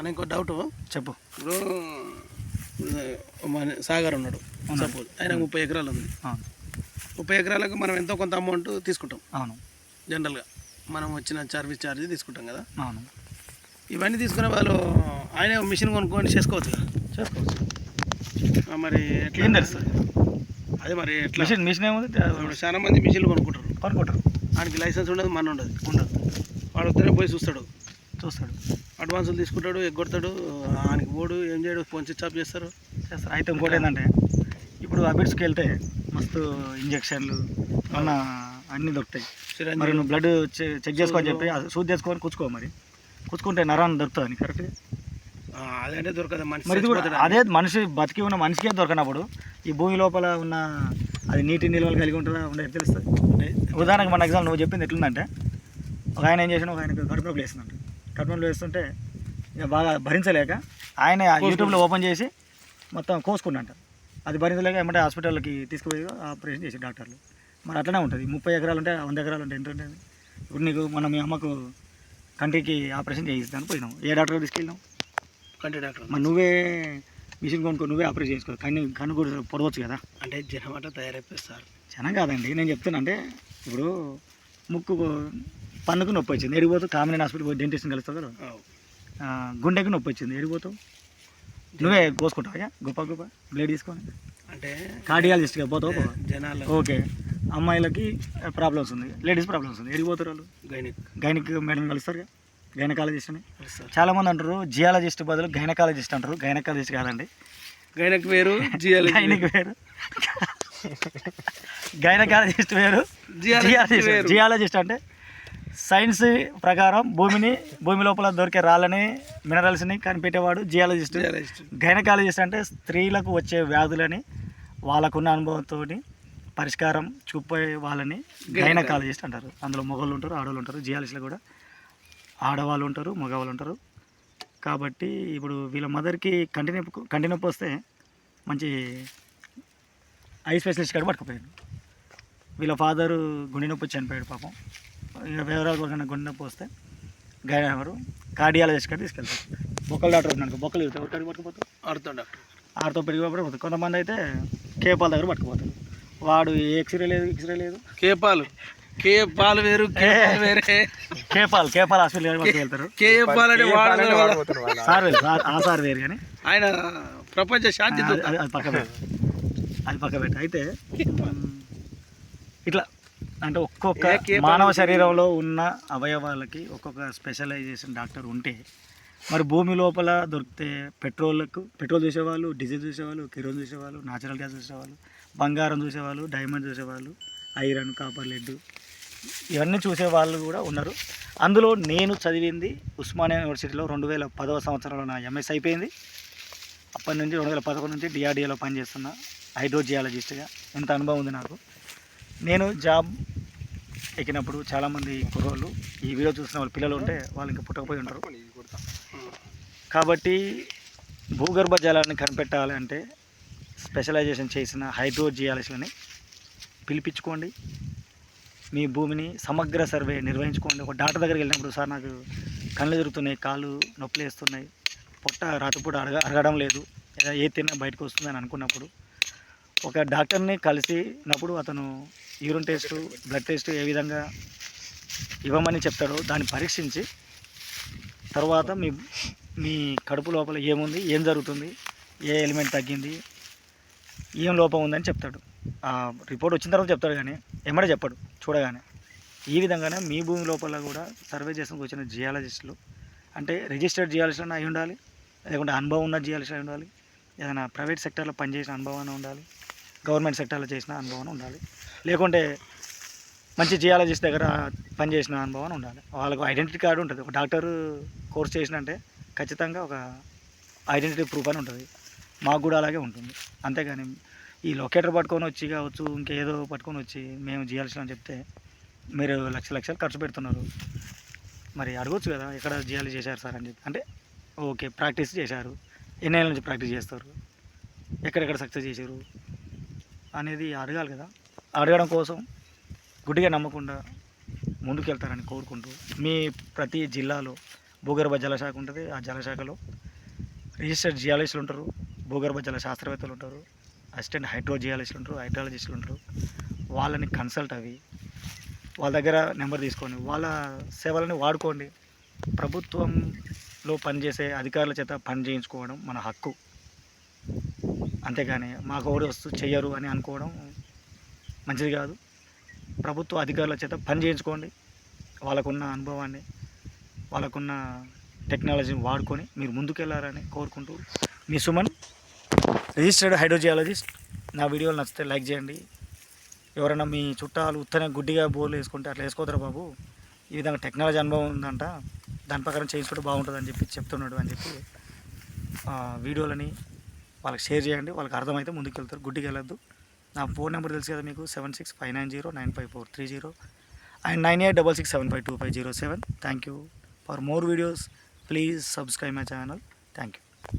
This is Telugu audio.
అని ఇంకో డౌట్ చెప్పు. ఇప్పుడు మన సాగర్ ఉన్నాడు. సపోజ్. ఆయన ముప్పై ఎకరాలు ఉంది. ముప్పై ఎకరాలకు మనం ఎంతో కొంత అమౌంట్ తీసుకుంటాం. అవును. జనరల్గా మనం వచ్చిన సర్వీస్ ఛార్జ్ తీసుకుంటాం కదా. అవును. ఇవన్నీ తీసుకునే వాళ్ళు ఆయన మిషన్ కొనుక్కొని చేసుకోవచ్చు కదా. చేసుకోవచ్చు. మరి ఎట్లా? ఏం తెలుస్తుంది అదే మరి ఎట్లా? మిషన్ మిషన్ ఏముంది? చాలా మంది మిషన్లు కొనుక్కుంటారు. కొనుక్కుంటారు. ఆయనకి లైసెన్స్ ఉండదు మన ఉండదు. ఉండదు. వాడు వస్తేనే పోయి చూస్తాడు. చూస్తాడు అడ్వాన్సులు తీసుకుంటాడు ఎగ్గొడతాడు ఆయనకి పోడు ఏం చేయడు ఫోన్ స్విచ్ ఆఫ్ చేస్తారు. చేస్తారు. అయితే ఇంకోటి ఏంటంటే ఇప్పుడు అబిడ్స్కి వెళ్తే మస్తు ఇంజక్షన్లు మన అన్నీ దొరుకుతాయి. మరి నువ్వు బ్లడ్ చెక్ చేసుకోని చెప్పి అది సూది చేసుకొని కూర్చుకో మరి. కూర్చుకుంటే నరాన్ని దొరుకుతుంది కరెక్ట్? అదంటే దొరకదు. మనిషి. అదే మనిషి బతికి ఉన్న మనిషికే దొరకనప్పుడు ఈ భూమి లోపల ఉన్న అది నీటి నిల్వలు కలిగి ఉంటుందా? ఉండేది తెలుస్తుంది. ఉదాహరణకు మన ఎగ్జామ్ నువ్వు చెప్పింది ఎట్లుందంటే ఒక ఆయన ఏం చేసిన ఒక ఆయనకు కడుపు నొప్పి నొప్పి వేస్తుంటే ఇక బాగా భరించలేక ఆయన యూట్యూబ్లో ఓపెన్ చేసి మొత్తం కోసుకున్నంట. అది భరించలేక ఏమంటే హాస్పిటల్కి తీసుకుపోయి ఆపరేషన్ చేసి డాక్టర్లు. మరి అట్లనే ఉంటుంది. ముప్పై ఎకరాలు ఉంటే వంద ఎకరాలు ఉంటే ఎంత ఉంటుంది? ఇప్పుడు నీకు మన మీ అమ్మకు కంటికి ఆపరేషన్ చేయిస్తాను పోయినాం ఏ డాక్టర్ తీసుకెళ్ళినాం కంటి డాక్టర్. మరి నువ్వే మిషన్ కొనుక్కో నువ్వే ఆపరేషన్ చేసుకో. కన్ను కన్ను కూడా పొడవచ్చు కదా? అంటే జనం అట్లా తయారైపోయిస్తారు చాలా కాదండి. నేను చెప్తున్నా అంటే ఇప్పుడు ముక్కు పన్నుకు నొప్పి వచ్చింది. ఎడిపోతూ కామినేని హాస్పిటల్ పోయి డెంటిస్ట్ని కలుస్తావు కదా గుండెకి నొప్పి వచ్చింది. ఎడిపోతావు నువ్వే కోసుకుంటావా గొప్ప గొప్ప. బ్లేడ్ తీసుకొని. అంటే కార్డియాలజిస్ట్గా పోతావు. జనాలు. ఓకే. అమ్మాయిలకి ప్రాబ్లమ్స్ ఉంది. లేడీస్ ప్రాబ్లమ్స్ ఉంది. ఎడిపోతారు వాళ్ళు? గైనిక్. గైనిక్ మేడం కలుస్తారు గైనకాలజిస్ట్ అని చాలామంది అంటారు జియాలజిస్ట్ బదులు గైనకాలజిస్ట్ అంటారు. గైనకాలజిస్ట్ కాదండి. గైనక్ వేరు జియాలజీ గైనిక్ వేరు. గైనకాలజిస్ట్ వేరు జియాలజిస్ట్ జియాలజిస్ట్ వేరు. జియాలజిస్ట్ అంటే సైన్స్ ప్రకారం భూమిని భూమి లోపల దొరికే రాళ్ళని మినరల్స్ని కనిపెట్టేవాడు జియాలజిస్ట్ జియాలజిస్ట్ గైనకాలజిస్ట్ అంటే స్త్రీలకు వచ్చే వ్యాధులని వాళ్ళకున్న అనుభవంతో పరిష్కారం చూపే వాళ్ళని గైనకాలజిస్ట్ అంటారు. అందులో మగవాళ్ళు ఉంటారు ఆడవాళ్ళు ఉంటారు జియాలజిస్ట్లో కూడా. ఆడవాళ్ళు ఉంటారు మగవాళ్ళు ఉంటారు. కాబట్టి ఇప్పుడు వీళ్ళ మదర్కి కంటి నొప్పి కంటి నొప్పి వస్తే మంచి ఐ స్పెషలిస్ట్ కాడ పట్టుకుపోయాడు. వీళ్ళ ఫాదరు గుండె నొప్పి చనిపోయాడు పాపం. వివరాలు కూడా గుండె నొప్పి వస్తే గైన ఎవరు? కార్డియాలజిస్ట్ కాడ తీసుకెళ్తారు బొక్కలు డాక్టర్ ఉన్నాడు. బొక్కలు ఎవరు కాడికి పట్టుకుపోతారు ఆడుతాం డాక్టర్. ఆడితో పెరిగినప్పుడు పోతారు కొంతమంది అయితే కేపాల దగ్గర పట్టుకుపోతారు. వాడు ఎక్స్రే లేదు ఎక్స్రే లేదు. కేపాలు. కే పాలు వేరు. కేపాల్ కేపాల్ హాస్పిటల్ దగ్గర పట్టుకెళ్తారు కే పాలు అంటే వాడు సార్ ఆ సార్ వేరు కానీ. ఆయన ప్రపంచ శాంతి అది పక్క పెట్టు అది పక్క పెట్టు అయితే ఇట్లా అంటే ఒక్కొక్క మానవ శరీరంలో ఉన్న అవయవాలకి ఒక్కొక్క స్పెషలైజేషన్ డాక్టర్ ఉంటే మరి భూమి లోపల దొరికితే పెట్రోల్కు పెట్రోల్ చూసేవాళ్ళు డీజిల్ చూసేవాళ్ళు కిరోన్ చూసేవాళ్ళు నాచురల్ గ్యాస్ చూసేవాళ్ళు బంగారం చూసేవాళ్ళు డైమండ్ చూసేవాళ్ళు ఐరన్ కాపర్ లెడ్ ఇవన్నీ చూసే వాళ్ళు కూడా ఉన్నారు. అందులో నేను చదివింది ఉస్మానియా యూనివర్సిటీలో రెండు వేల పదవ సంవత్సరంలో నా ఎంఎస్ అయిపోయింది. అప్పటి నుంచి రెండు వేల పదకొండు నుంచి డిఆర్డిఏలో పనిచేస్తున్నా హైడ్రోజియాలజిస్ట్గా. ఎంత అనుభవం ఉంది నాకు. నేను జాబ్ ఎక్కినప్పుడు చాలామంది కుర్రోళ్ళు ఈ వీడియో చూసిన వాళ్ళు పిల్లలు ఉంటే వాళ్ళు ఇంకా పుట్టకపోయి ఉంటారు. కాబట్టి భూగర్భ జలాన్ని కనిపెట్టాలంటే స్పెషలైజేషన్ చేసిన హైడ్రోజియాలజీని పిలిపించుకోండి. మీ భూమిని సమగ్ర సర్వే నిర్వహించుకోండి. ఒక డాక్టర్ దగ్గరికి వెళ్ళినప్పుడు సార్ నాకు కళ్ళు తిరుగుతున్నాయి కాళ్ళు నొప్పులు వేస్తున్నాయి పొట్ట రాత్రిపూట అరగ అరగడం లేదు లేదా ఏ తిన్నా బయటకు వస్తుందని అనుకున్నప్పుడు ఒక డాక్టర్ని కలిసినప్పుడు అతను యూరిన్ టెస్ట్ బ్లడ్ టెస్ట్ ఏ విధంగా ఇవ్వమని చెప్తాడో దాన్ని పరీక్షించి తర్వాత మీ మీ కడుపు లోపల ఏముంది ఏం జరుగుతుంది ఏ ఎలిమెంట్ తగ్గింది ఏం లోపం ఉందని చెప్తాడు. ఆ రిపోర్ట్ వచ్చిన తర్వాత చెప్తాడు కానీ ఎమ్మడే చెప్పాడు చూడగానే. ఈ విధంగానే మీ భూమి లోపల కూడా సర్వే చేసుకుని వచ్చిన జియాలజిస్టులు అంటే రిజిస్టర్డ్ జియాలజిస్ట్ అయి ఉండాలి లేకుంటే అనుభవం ఉన్న జియాలజిస్ట్ అయి ఉండాలి ఏదైనా ప్రైవేట్ సెక్టర్లో పనిచేసిన అనుభవం ఉండాలి గవర్నమెంట్ సెక్టర్లో చేసిన అనుభవం ఉండాలి. లేకుంటే మంచి జియాలజిస్ట్ దగ్గర పనిచేసిన అనుభవం ఉండాలి. వాళ్ళకు ఐడెంటిటీ కార్డు ఉంటుంది. ఒక డాక్టర్ కోర్స్ చేసినంటే ఖచ్చితంగా ఒక ఐడెంటిటీ ప్రూఫ్ అని ఉంటుంది. మాకు కూడా అలాగే ఉంటుంది. అంతేగాని ఈ లొకేటర్ పట్టుకొని వచ్చి కావచ్చు ఇంకేదో పట్టుకొని వచ్చి మేము చేయాల్సిన అని చెప్తే మీరు లక్ష లక్షలు ఖర్చు పెడుతున్నారు. మరి అడగొచ్చు కదా ఎక్కడ జియాలజీ చేశారు సార్ అని చెప్పి. అంటే ఓకే ప్రాక్టీస్ చేశారు. ఎన్ని నుంచి ప్రాక్టీస్ చేస్తారు. ఎక్కడెక్కడ సక్సెస్ చేశారు. అనేది అడగాలి కదా. అడగడం కోసం గుడ్డిగా నమ్మకుండా ముందుకెళ్తారని కోరుకుంటూ మీ ప్రతి జిల్లాలో భూగర్భ జలశాఖ ఉంటుంది. ఆ జలశాఖలో రిజిస్టర్డ్ జియాలజిస్టులు ఉంటారు భూగర్భ జల శాస్త్రవేత్తలు ఉంటారు అసిస్టెంట్ హైడ్రోజియాలజిస్టులు ఉంటారు హైడ్రాలజిస్టులు ఉంటారు. వాళ్ళని కన్సల్ట్ అవి వాళ్ళ దగ్గర నెంబర్ తీసుకోండి వాళ్ళ సేవలని వాడుకోండి. ప్రభుత్వంలో పనిచేసే అధికారుల చేత పని చేయించుకోవడం మన హక్కు. అంతేగాని మాకు ఎవరు వస్తూ చెయ్యరు అని అనుకోవడం మంచిది కాదు. ప్రభుత్వ అధికారుల చేత పని చేయించుకోండి. వాళ్ళకున్న అనుభవాన్ని వాళ్ళకున్న టెక్నాలజీని వాడుకొని మీరు ముందుకెళ్ళారని కోరుకుంటూ మీ సుమన్ రిజిస్టర్డ్ హైడ్రోజియాలజిస్ట్. నా వీడియోలు నచ్చితే లైక్ చేయండి. ఎవరైనా మీ చుట్టాలు ఉత్తనే గుడ్డిగా బోర్లు వేసుకుంటే అట్లా వేసుకోదరా బాబు. ఈ విధంగా టెక్నాలజీ అనుభవం ఉందంట. దాని ప్రకారం చేయించుకుంటే బాగుంటుందని చెప్పి చెప్తున్నాడు అని చెప్పి వీడియోలని వాళ్ళకి షేర్ చేయండి వాళ్ళకి అర్థమైతే ముందుకు వెళ్తారు గుడ్డికి వెళ్ళొద్దు నా ఫోన్ నెంబర్ తెలుసు కదా మీకు? Seven six five nine zero nine five four three zero. And nine eight double six seven five two five zero seven. Thank you. For more videos please subscribe my channel. Thank you.